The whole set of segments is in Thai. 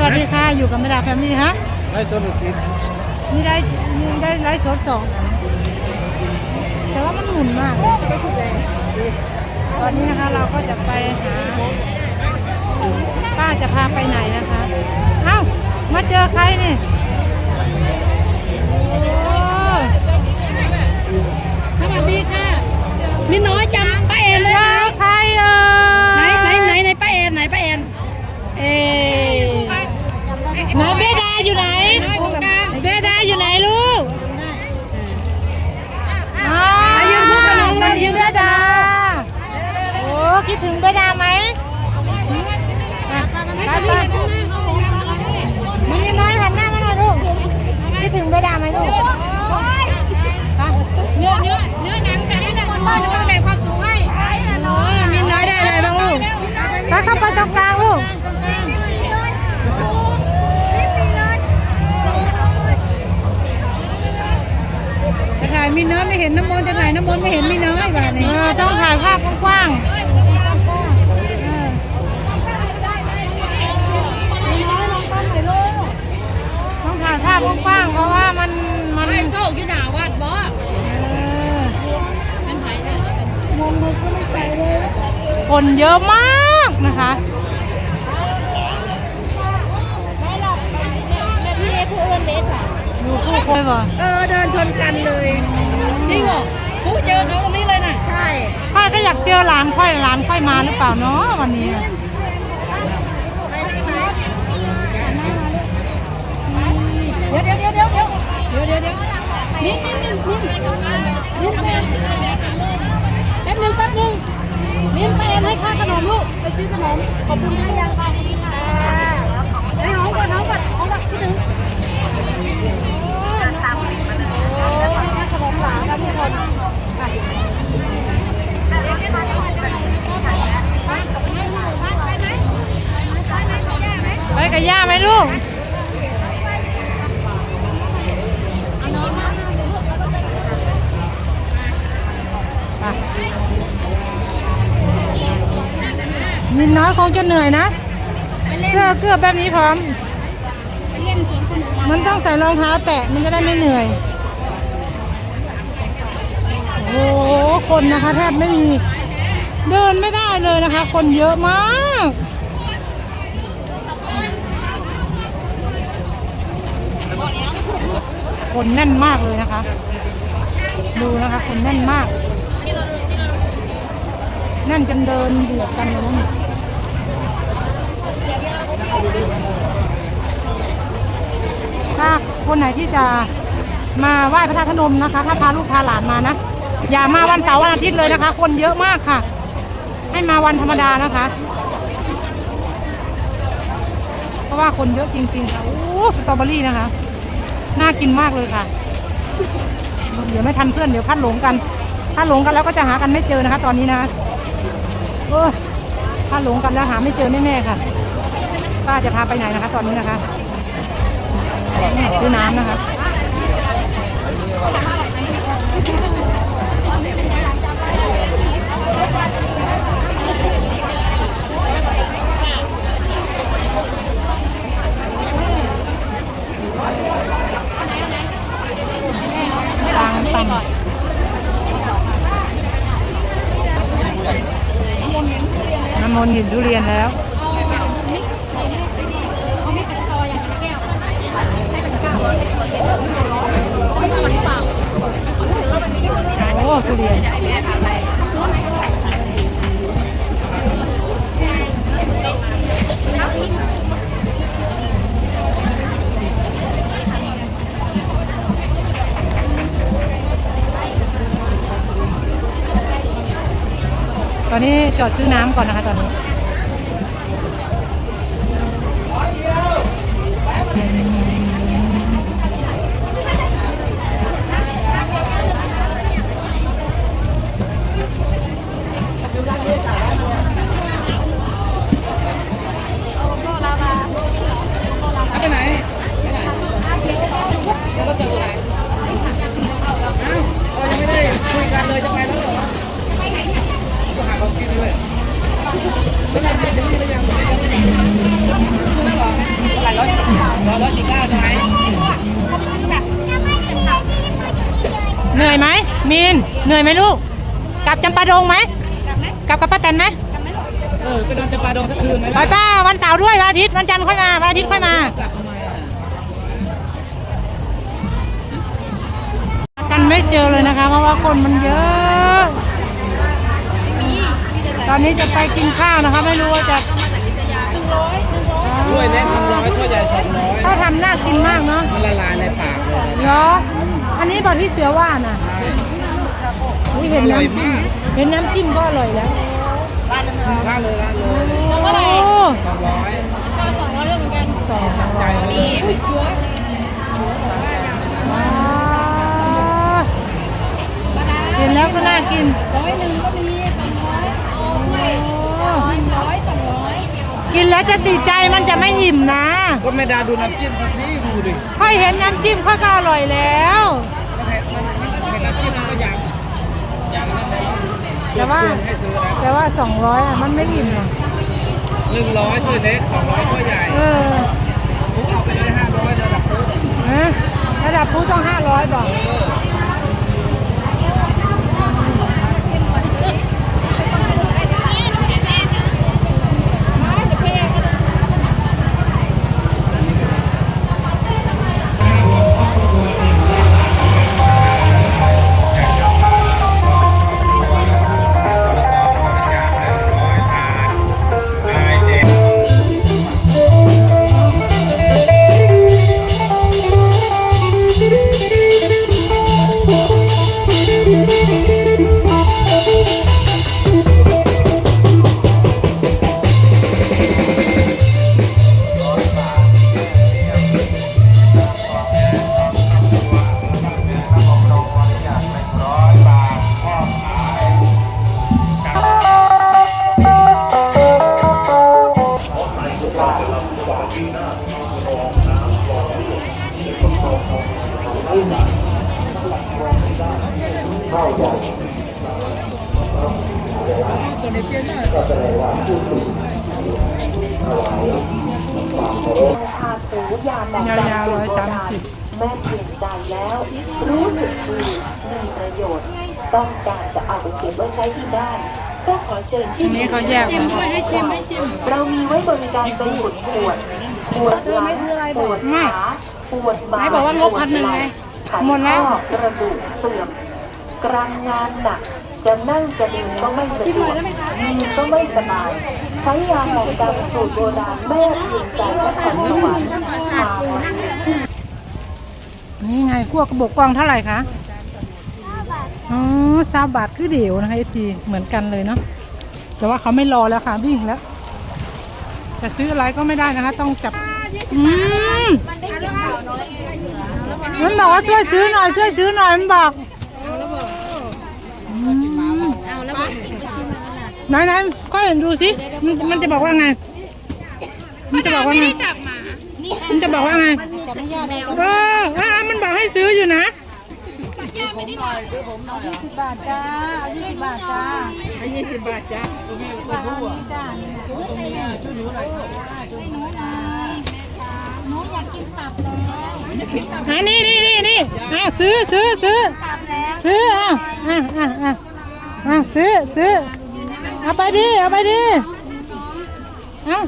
สวัสดีค่ะ อยู่กับแม่ดาแฟมิลี่ฮะไล่สดหรือติดนี่ได้นี่ได้ไลฟ์สดสองอันแต่ว่ามันหมุนมากตอนนี้นะคะเราก็จะไปหาป้าจะพาไปไหนนะคะ เอ้า มาเจอใครนี่ ถึงเบดาไหมอะไปไปมันยังน้อยหันหน้ามาหน่อยลูกคิดถึงเบดาไหมลูกเนื้อเนื้อเนื้อหนังแต่ไม่ได้คนบ้านจะแบ่งความสุขให้โอ้มินน้อยได้อะไรบ้างลูกไปเข้าไปตรงกลางลูกถ่ายมินน้อยไม่เห็นน้ำมนต์จะถ่ายน้ำมนต์ไม่เห็นมินน้อยบ้านเอนี้อต้องถ่ายภาพกว้างๆต้องถ่ายภาพกว้างๆเพราะว่ามันมันไอ้โซ่อยู่หนาวัดบ่เออเป็นไผ่เถอะคนเยอะมากนะคะดูผู้คนบ่เออเดินชนกันเลยจริงเหรอผู้เจอเขาตรงนี้เลยน่ะใช่ค่อยก็อยากเจอหลานค่อยหลานค่อยมาหรือเปล่าเนาะวันนี้น่ะ เดี๋ยวเดี๋ยวเดี๋ยวเดี๋ยวเดี๋ยวเดี๋ยวเดี๋ยวเดี๋ยวมิ้นมิ้นมิ้นมิ้นมิ้นแป๊บนึงแป๊บหนึ่งมิ้นไปแอนให้ค่าขนมลูกไปซื้อขนมขอบคุณค่ะยังไปไอ้หอมก่อนหอมก่อนหอมก่อนที่หนึ่งโอ้ให้ค่าขนมหลานกันทุกคนไปเดี๋ยวเดี๋ยวเดี๋ยวจะไปไปไปไหมไปไหมแย่ไหม ไปกับย่าไหมลูกไปมินน้อย คงจะเหนื่อยนะ เสื้อเกือบแบบนี้พร้อม มันต้องใส่รองเท้าแตะมันจะได้ไม่เหนื่อย โอ้โห คนนะคะแทบไม่มี เดินไม่ได้เลยนะคะ คนเยอะมากคนแน่นมากเลยนะคะ ดูนะคะคนแน่นมาก แน่นจนเดินเบียดกันเลยนะนี่ ถ้า คนไหนที่จะมาไหว้พระธาตุพนมนะคะ ถ้าพาลูกพาหลานมานะ อย่ามาวันเสาร์วันอาทิตย์เลยนะคะ คนเยอะมากค่ะ ให้มาวันธรรมดานะคะ เพราะว่าคนเยอะจริงๆค่ะ โอ้สตรอเบอรี่นะคะ น่ากินมากเลยค่ะ เดี๋ยวไม่ทันเพื่อนเดี๋ยวพัดหลงกัน ถ้าหลงกันแล้วก็จะหากันไม่เจอนะคะ ตอนนี้นะโอ้ถ้าหลงกันแล้วหาไม่เจอแน่ๆค่ะป้าจะพาไปไหนนะคะ ตอนนี้นะคะ ซื้อน้ำนะคะตังตังน้ำมนต์เห็นทุเรียนแล้ว โอ้ทุเรียนตอนนี้จอดซื้อน้ำก่อนนะคะตอนนี้ นื่อยไหมมีนเหนื่อยไหมลูกกลับจำปาดงไหมกลับไหมกลับกับป้าแตนไหมกลับไหมลูกเออไปนอนจะปลาดงสักคืนไหมไปป้าวันเสาร์ด้วยวันอาทิตย์วันจันทร์ค่อยมาวันอาทิตย์ค่อยมากลับทำไมอะกันไม่เจอเลยนะคะ เพราะว่าคนมันเยอะ ตอนนี้จะไปกินข้าวนะคะ ไม่รู้ว่าจะถ้วยเล็กหนึ่งร้อยถ้วยใหญ่สองร้อยเขาทำน่ากินมากเนาะมันละลายในปากเลยเหรอ อันนี้บอกที่เสือว่าน่ะอุ๊ยเห็นน้ำจิ้มเห็นน้ำจิ้มก็อร่อยแล้วล่าเลยล่าเลยโอ้สองร้อยสองร้อยเหมือนกันสองสามใจร้อยเลยว้าวเห็นแล้วก็น่ากินร้อยหนึ่งก็มีสองร้อยโอ้ยโอ้ร้อยสองร้อย กินแล้วจะติดใจมันจะไม่อิ่มนะก็ไม่ดาดูน้ำจิ้มดูสิดูดิค่อยเห็นน้ำจิ้มค่อยก็อร่อยแล้ว มันเห็นมันมันเห็นน้ำจิ้มมันก็อยากอยากนั่นเลยแต่ว่าชนให้ซื้อแล้วแต่ว่า200อะมันไม่อิ่มหรอกหนึ่งร้อยถ้วยเล็กสองร้อยถ้วยใหญ่เออผมเอาไปเลยห้าร้อยระดับโต๊ะฮะระดับผู้ต้อง500บอก ทานปูยาแบบยาวๆร้อยสามสิบแม่เปลี่ยนใจแล้ว รู้สึกดีมีประโยชน์ ต้องการจะเอาไปเก็บไว้ใช้ที่บ้านก็ขอเชิญอัที่นนี้เขาแยกชิมด้วยให้ชิมให้ชิม เรามีไว้บริการเป็นขวดขวดปวดหลังปวดขาปวดบ่าไหนบอกว่างบพันหนึ่งไงหมดแล้วกระดูกเสื่อมกรานงานหนัก จะนั่งจะเดินก็ไม่สะดวกยืนก็ไม่สบายใช้ยาหมองดำสูตรโบราณแม่เพียงใจนครสวรรค์มาวันนี้นี่ไงขั้วกระบอกกวางเท่าไหร่คะอ๋อซาบาทคือเดียวนะคะเอฟซีเหมือนกันเลยเนาะแต่ว่าเขาไม่รอแล้วค่ะวิ่งแล้วจะซื้ออะไรก็ไม่ได้นะคะ ต้องจับอืมมันบอกว่าช่วยซื้อหน่อยช่วยซื้อหน่อยมันบอกอืม ไหนไหนๆก็เห็นดูสิมันมันจะบอกว่าไง มันจะบอกว่าไงมันจะบอกว่าไงเออเออมันบอกให้ซื้ออยู่นะบาทจ้าเอายี่สิบบาทจ้ายี่สิบบาทจ้ะตัวพี่ตัวผู้อะจ้าหนูอยากกินตับแล้วอะนี่นี่นี่นี่อะซื้อซื้อซื้อตับแล้วซื้ออะอะอะอะอะซื้อซื้อ เอาไปดิ เอาไปดิเอา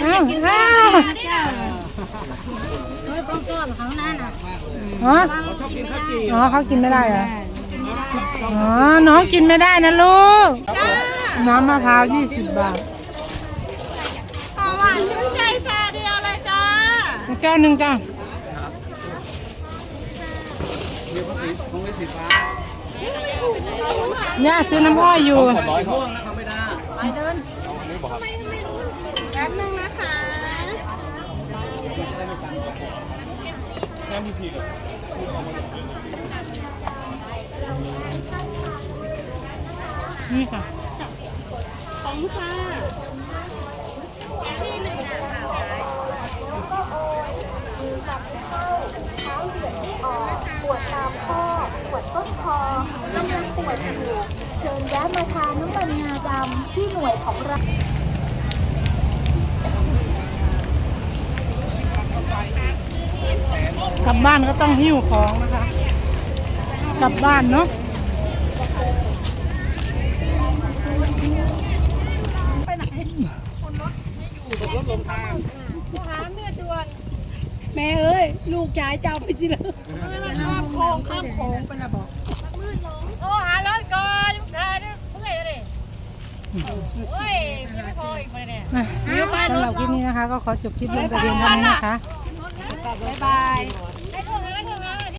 เอาเอาเฮ้ยต้องชอบเขานั่นน่ะอ๋อชอบกินข้าวจี่อ๋อเขากินไม่ได้เหรอ อ๋อ น้องกินไม่ได้นะลูก น้ำมะพร้าว20 บาทขอหวานชื่นใจแชร์เดียวเลยจ้าแก้วหนึ่งจ้า ของไม่สีฟ้า ย่าซื้อน้ำอ้อยอยู่ร้อยม่วงนะเขาไม่ได้ไปเดินแป๊บนึงนะคะนี่ค่ะสองค่ะที่หนึ่งอะ ปวดตามข้อ ปวดต้นคอกำลังป วดอยู่เชิญแวะมาทานน้ำมันงาดำที่หน่วยของเรากลับบ้านก็ต้องหิ้วของนะคะ กลับบ้านเนาะแม่เอ้ย ลูกชายเจ้าไปสิเลยโอ้หารถก่อนลูกชายเนี่ยเมื่อยเลย โอ้ยยังไม่พออีกเลยเนี่ยอะสำหรับคลิปนี้นะคะ ก็ขอจบคลิปลงแต่เพียงเท่านี้นะคะ บ๊ายบาย